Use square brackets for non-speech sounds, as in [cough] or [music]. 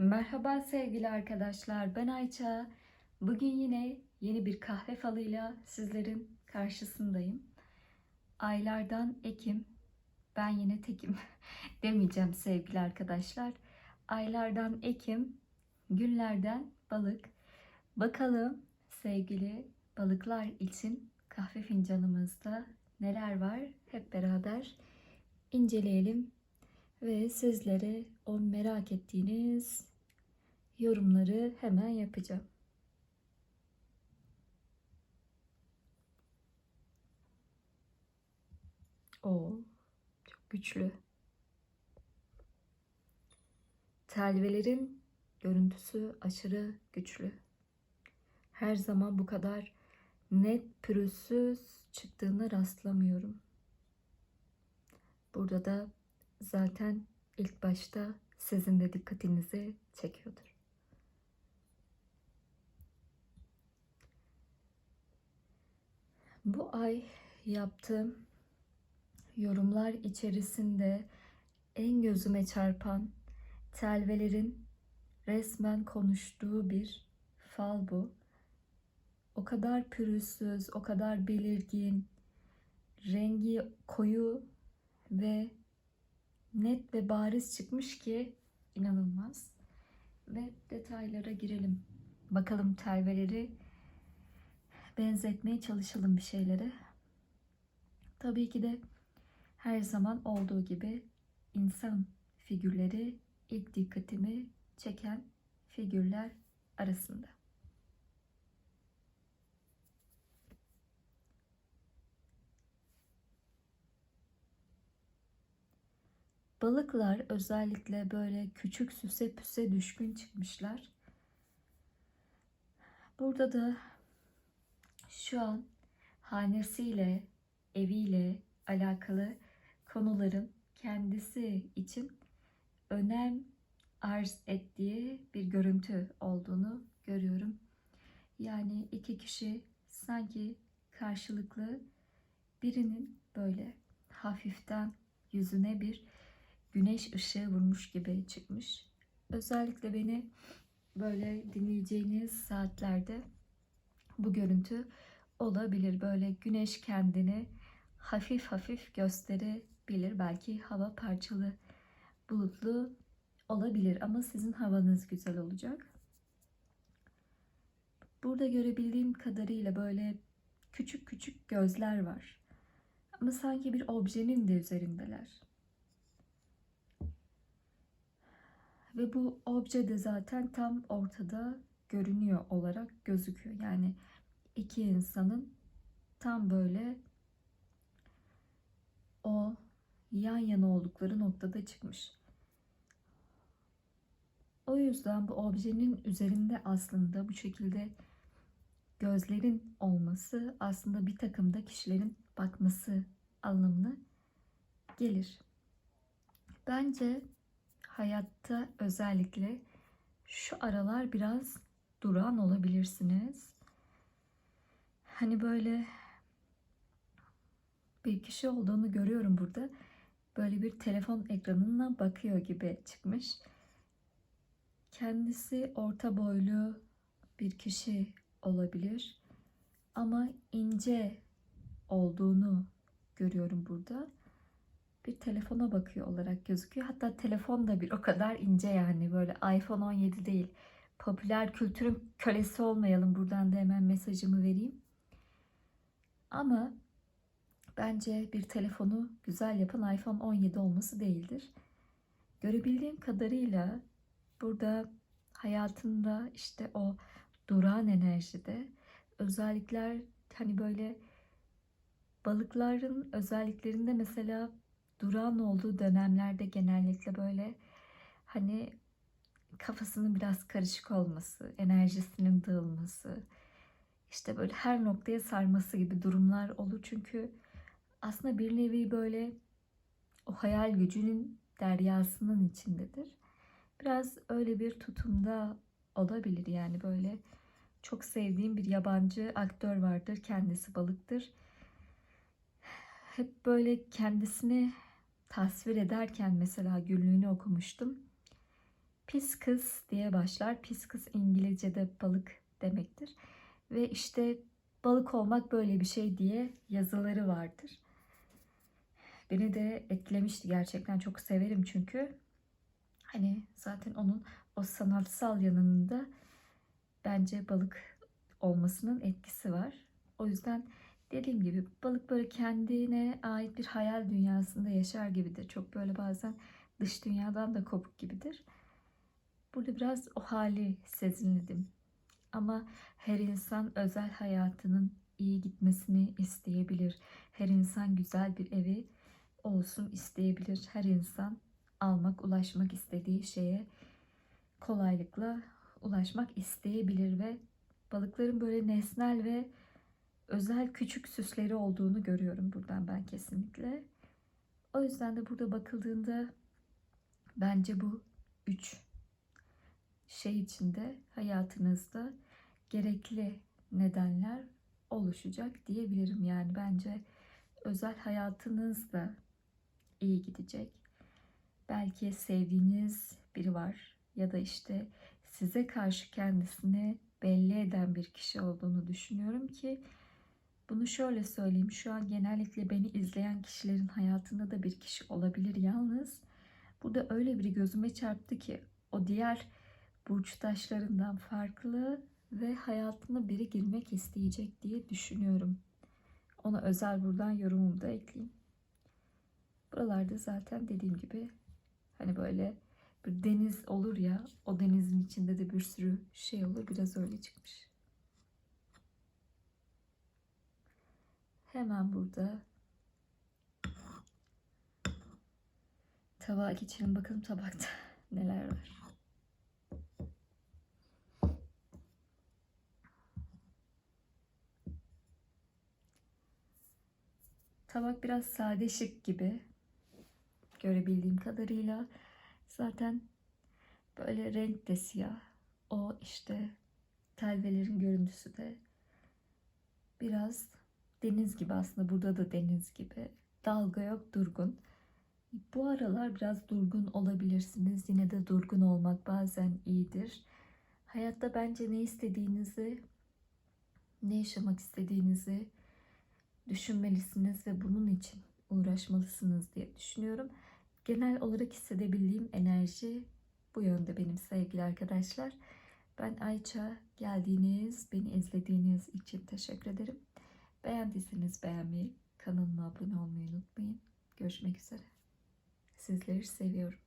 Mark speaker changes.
Speaker 1: Merhaba sevgili arkadaşlar, ben Ayça. Bugün yine yeni bir kahve falıyla sizlerin karşısındayım. Aylardan Ekim, ben yine tekim [laughs] demeyeceğim sevgili arkadaşlar. Aylardan Ekim, günlerden balık. Bakalım sevgili balıklar için kahve fincanımızda neler var hep beraber inceleyelim ve sizlere o merak ettiğiniz yorumları hemen yapacağım. O çok güçlü. Telvelerin görüntüsü aşırı güçlü. Her zaman bu kadar net pürüzsüz çıktığına rastlamıyorum. Burada da zaten ilk başta sizin de dikkatinizi çekiyordur. Bu ay yaptığım yorumlar içerisinde en gözüme çarpan telvelerin resmen konuştuğu bir fal bu. O kadar pürüzsüz, o kadar belirgin, rengi koyu ve net ve bariz çıkmış ki inanılmaz. Ve detaylara girelim. Bakalım telveleri benzetmeye çalışalım bir şeylere. Tabii ki de her zaman olduğu gibi insan figürleri ilk dikkatimi çeken figürler arasında. Balıklar özellikle böyle küçük süse püse düşkün çıkmışlar. Burada da şu an hanesiyle, eviyle alakalı konuların kendisi için önem arz ettiği bir görüntü olduğunu görüyorum. Yani iki kişi sanki karşılıklı birinin böyle hafiften yüzüne bir güneş ışığı vurmuş gibi çıkmış. Özellikle beni böyle dinleyeceğiniz saatlerde bu görüntü olabilir. Böyle güneş kendini hafif hafif gösterebilir. Belki hava parçalı, bulutlu olabilir ama sizin havanız güzel olacak. Burada görebildiğim kadarıyla böyle küçük küçük gözler var. Ama sanki bir objenin de üzerindeler. Ve bu obje de zaten tam ortada görünüyor olarak gözüküyor. Yani iki insanın tam böyle o yan yana oldukları noktada çıkmış. O yüzden bu objenin üzerinde aslında bu şekilde gözlerin olması aslında bir takımda kişilerin bakması anlamına gelir. Bence hayatta özellikle şu aralar biraz duran olabilirsiniz. Hani böyle bir kişi olduğunu görüyorum burada. Böyle bir telefon ekranına bakıyor gibi çıkmış. Kendisi orta boylu bir kişi olabilir. Ama ince olduğunu görüyorum burada bir telefona bakıyor olarak gözüküyor. Hatta telefon da bir o kadar ince yani böyle iPhone 17 değil. Popüler kültürün kölesi olmayalım. Buradan da hemen mesajımı vereyim. Ama bence bir telefonu güzel yapan iPhone 17 olması değildir. Görebildiğim kadarıyla burada hayatında işte o duran enerjide özellikler hani böyle balıkların özelliklerinde mesela duran olduğu dönemlerde genellikle böyle hani kafasının biraz karışık olması, enerjisinin dağılması, işte böyle her noktaya sarması gibi durumlar olur. Çünkü aslında bir nevi böyle o hayal gücünün deryasının içindedir. Biraz öyle bir tutumda olabilir yani böyle çok sevdiğim bir yabancı aktör vardır. Kendisi balıktır. Hep böyle kendisini tasvir ederken mesela günlüğünü okumuştum. Pis kız diye başlar. Pis kız İngilizce'de balık demektir. Ve işte balık olmak böyle bir şey diye yazıları vardır. Beni de etkilemişti gerçekten çok severim çünkü. Hani zaten onun o sanatsal yanında bence balık olmasının etkisi var. O yüzden dediğim gibi balık böyle kendine ait bir hayal dünyasında yaşar gibidir. Çok böyle bazen dış dünyadan da kopuk gibidir. Burada biraz o hali sezinledim. Ama her insan özel hayatının iyi gitmesini isteyebilir. Her insan güzel bir evi olsun isteyebilir. Her insan almak, ulaşmak istediği şeye kolaylıkla ulaşmak isteyebilir ve balıkların böyle nesnel ve özel küçük süsleri olduğunu görüyorum buradan ben kesinlikle. O yüzden de burada bakıldığında bence bu üç şey içinde hayatınızda gerekli nedenler oluşacak diyebilirim. Yani bence özel hayatınız da iyi gidecek. Belki sevdiğiniz biri var ya da işte size karşı kendisini belli eden bir kişi olduğunu düşünüyorum ki bunu şöyle söyleyeyim. Şu an genellikle beni izleyen kişilerin hayatında da bir kişi olabilir yalnız. Burada öyle biri gözüme çarptı ki o diğer burçtaşlarından farklı ve hayatına biri girmek isteyecek diye düşünüyorum. Ona özel buradan yorumumu da ekleyeyim. Buralarda zaten dediğim gibi hani böyle bir deniz olur ya o denizin içinde de bir sürü şey olur biraz öyle çıkmış. Hemen burada tabağa geçelim bakalım tabakta [laughs] neler var. Tabak biraz sade şık gibi görebildiğim kadarıyla. Zaten böyle renk de siyah. O işte telvelerin görüntüsü de biraz deniz gibi aslında burada da deniz gibi. Dalga yok durgun. Bu aralar biraz durgun olabilirsiniz. Yine de durgun olmak bazen iyidir. Hayatta bence ne istediğinizi, ne yaşamak istediğinizi düşünmelisiniz ve bunun için uğraşmalısınız diye düşünüyorum. Genel olarak hissedebildiğim enerji bu yönde benim sevgili arkadaşlar. Ben Ayça. Geldiğiniz, beni izlediğiniz için teşekkür ederim. Beğendiyseniz beğenmeyi, kanalıma abone olmayı unutmayın. Görüşmek üzere. Sizleri seviyorum.